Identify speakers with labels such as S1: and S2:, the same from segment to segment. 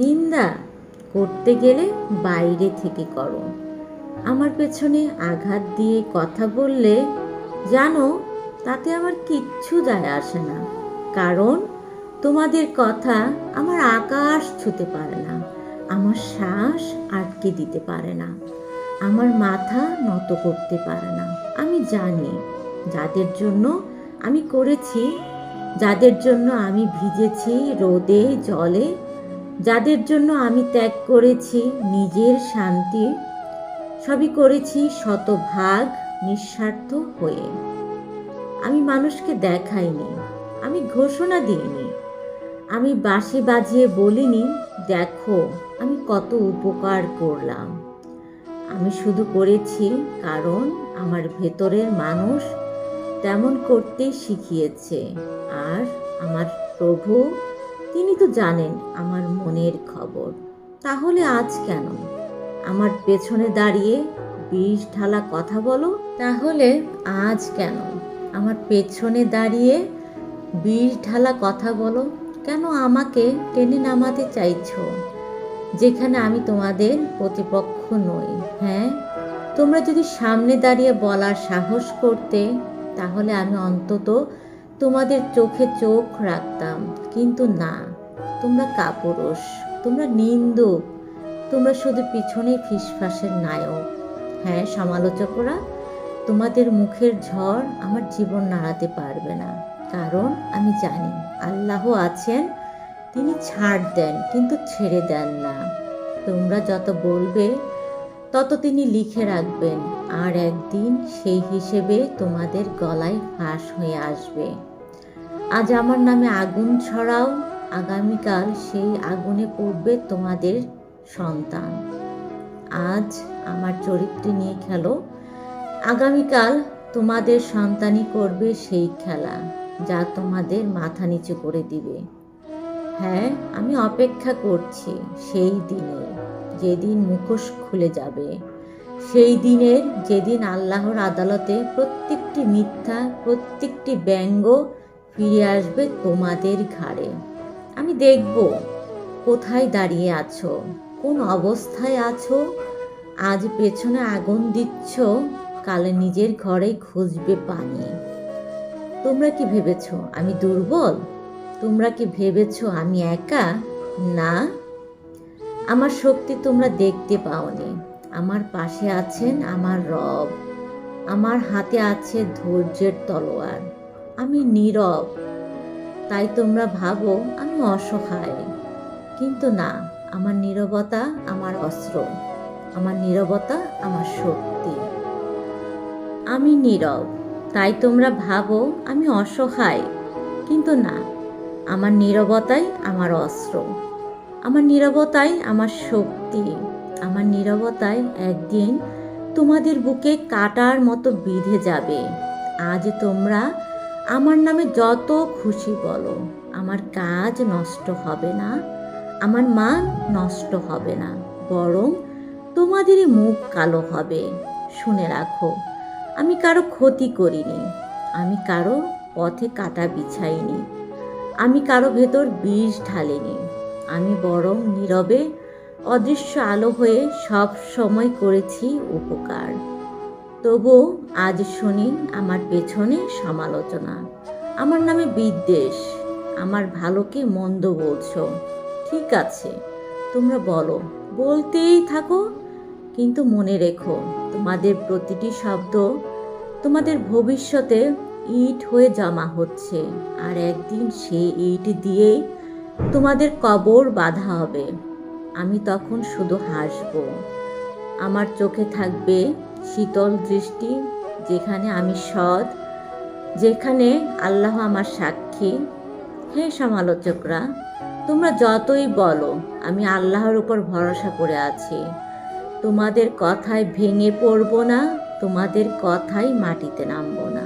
S1: নিন্দা করতে গেলে বাইরে থেকে করো। আমার পেছনে আঘাত দিয়ে কথা বললে জানো, তাতে আমার কিচ্ছু যায় আসে না। কারণ তোমাদের কথা আমার আকাশ ছুতে পারে না, আমার শ্বাস আটকে দিতে পারে না, আমার মাথা নত করতে পারে না। আমি জানি যাদের জন্য আমি করেছি, যাদের জন্য আমি ভিজেছি রোদে, জলে যাদের জন্য আমি ত্যাগ করেছি নিজের শান্তি, সবই করেছি শতভাগ নিঃস্বার্থ হয়ে। আমি মানুষকে দেখাইনি, আমি ঘোষণা দিইনি, আমি বাঁশি বাজিয়ে বলিনি, দেখো, আমি কত উপকার করলাম। আমি শুধু করেছি কারণ আমার ভেতরের মানুষ তেমন করতে শিখিয়েছে, আর আমার প্রভু তিনি তো জানেন আমার মনের খবর। তাহলে আজ কেন? আমার পেছনে দাঁড়িয়ে বিষ ঢালা কথা বলো। তাহলে আজ কেন? আমার পেছনে দাঁড়িয়ে বিষ ঢালা কথা বলো। কেন আমাকে টেনে নামাতে চাইছো? যেখানে আমি তোমাদের প্রতিপক্ষ নই হ্যাঁ? তোমরা যদি সামনে দাঁড়িয়ে বলার সাহস করতে, তাহলে আমি অন্তত তোমাদের চোখে চোখ রাখতাম, কিন্তু না। তোমরা কাপুরুষ, তোমরা নিন্দুক, তোমরা শুধু পিছনে ফিসফাসের নায়ক। হ্যাঁ সমালোচকরা, তোমাদের মুখের ঝড় আমার জীবন নাড়াতে পারবে না। কারণ আমি জানি, আল্লাহ আছেন, তিনি ছাড় দেন, কিন্তু ছেড়ে দেন না। তোমরা যত বলবে, তত তিনি লিখে রাখবেন। আর একদিন সেই হিসেবে তোমাদের গলায় ফাঁস হয়ে আসবে। আজ আমার নামে আগুন ছড়াও, আগামীকাল সেই আগুনে পড়বে তোমাদের সন্তান। আজ আমার চরিত্র নিয়ে খেলো, আগামীকাল তোমাদের সন্তানই করবে সেই খেলা, যা তোমাদের মাথা নিচু করে দিবে। হ্যাঁ আমি অপেক্ষা করছি সেই দিনে, যেদিন মুখোশ খুলে যাবে। সেই দিনের যেদিন আল্লাহর আদালতে প্রত্যেকটি মিথ্যা, প্রত্যেকটি ব্যঙ্গ ফিরে আসবে তোমাদের ঘাড়ে। আমি দেখব কোথায় দাঁড়িয়ে আছো, কোন অবস্থায় আছো, আজ পেছনে আগুন দিচ্ছ, কালে নিজের ঘরেই খুঁজবে পানি। তোমরা কি ভেবেছ, আমি দুর্বল? তোমরা কি ভেবেছ, আমি একা? না। আমার শক্তি তোমরা দেখতে পাওনি। আমার পাশে আছেন আমার রব। আমার হাতে আছে ধৈর্যের তলোয়ার। আমি নীরব। তাই তোমরা ভাবো আমি অসহায়। কিন্তু না, আমার নীরবতা আমার অস্ত্র। আমার নীরবতা আমার শক্তি। আমি নীরব। তাই তোমরা ভাবো আমি অসহায়। কিন্তু না, আমার নীরবতাই আমার অস্ত্র। আমার নীরবতাই আমার শক্তি। আমার নীরবতাই একদিন তোমাদের বুকে কাটার মতো বিঁধে যাবে। আজ তোমরা আমার নামে যত খুশি বলো, আমার কাজ নষ্ট হবে না, আমার মান নষ্ট হবে না, বরং তোমাদেরই মুখ কালো হবে। শুনে রাখো, আমি কারও ক্ষতি করিনি, আমি কারও পথে কাটা বিছাইনি, আমি কারও ভেতর বিষ ঢালিনি, আমি বরং নীরবে অদৃশ্য আলো হয়ে সব সময় করেছি উপকার। তবু আজ শুনি আমার পেছনে সমালোচনা। আমার নামে বিদ্বেষ। আমার ভালোকে মন্দ বলছো। ঠিক আছে, তোমরা বলো। বলতেই থাকো, কিন্তু মনে রেখো, তোমাদের প্রতিটি শব্দ তোমাদের ভবিষ্যতে ইট হয়ে জমা হচ্ছে। আর একদিন সেই ইট দিয়েই তোমাদের কবর বাঁধা হবে। আমি তখন শুধু হাসব। আমার চোখে থাকবে শীতল দৃষ্টি, যেখানে আমি সৎ, যেখানে আল্লাহ আমার সাক্ষী। হে সমালোচকরা, তোমরা যতই বলো, আমি আল্লাহর উপর ভরসা করে আছি। তোমাদের কথায় ভেঙে পড়ব না, তোমাদের কথাই মাটিতে নামবো না।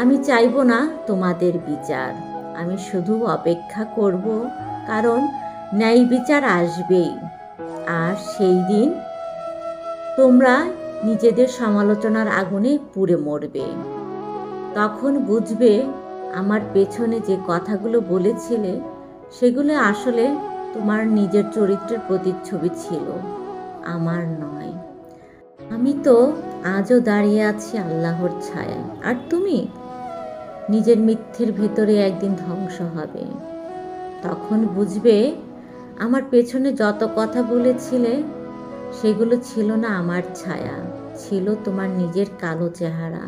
S1: আমি চাইব না তোমাদের বিচার। আমি শুধু অপেক্ষা করব, কারণ ন্যায় বিচার আসবেই। আর সেই দিন তোমরা নিজেদের সমালোচনার আগুনে পুড়ে মরবে। তখন বুঝবে আমার পেছনে যে কথাগুলো বলেছিলে, সেগুলো আসলে তোমার নিজের চরিত্রের প্রতিচ্ছবি ছিল, আমার নয়। আমি তো আজও দাঁড়িয়ে আছি আল্লাহর ছায়ায়। আর তুমি? নিজের মিথ্যের ভেতরে একদিন ধ্বংস হবে। তখন বুঝবে আমার পেছনে যত কথা বলেছিলে, সেগুলো ছিল না আমার ছায়া, ছিল তোমার নিজের কালো চেহারা।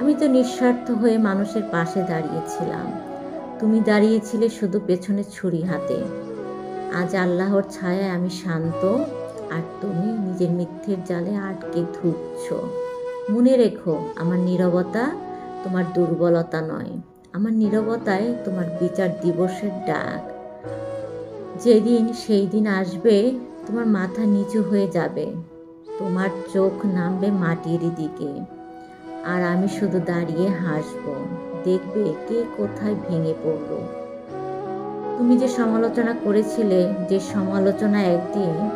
S1: আমি তো নিঃস্বার্থ হয়ে মানুষের পাশে দাঁড়িয়েছিলাম। তুমি দাঁড়িয়েছিলে শুধু পেছনে ছুরি হাতে। আজ আল্লাহর ছায়ায় আমি শান্ত, আর তুমি নিজের মিথ্যের জালে আটকে ধুচ্ছ মনে রেখো, আমার নীরবতা তোমার দুর্বলতা নয়। আমার নীরবতায় তোমার বিচার দিবসের ডাক। যেদিন সেই দিন আসবে, তোমার মাথা নিচু হয়ে যাবে। তোমার চোখ নামবে মাটির দিকে। আর আমি শুধু দাঁড়িয়ে হাসব। দেখবে কে কোথায় ভেঙে পড়ল। তুমি যে সমালোচনা করেছিলে, যে সমালোচনা একদিন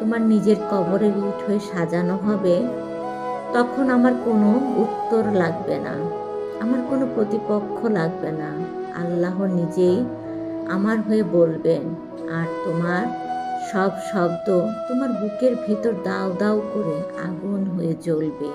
S1: তোমার নিজের কবরের ইট হয়ে সাজানো হবে, তখন আমার কোনো উত্তর লাগবে না। আমার কোনো প্রতিপক্ষ লাগবে না। আল্লাহ নিজেই আমার হয়ে বলবেন আর তোমার সব শব্দ তোমার বুকের ভেতর দাও দাও করে আগুন হয়ে জ্বলবে।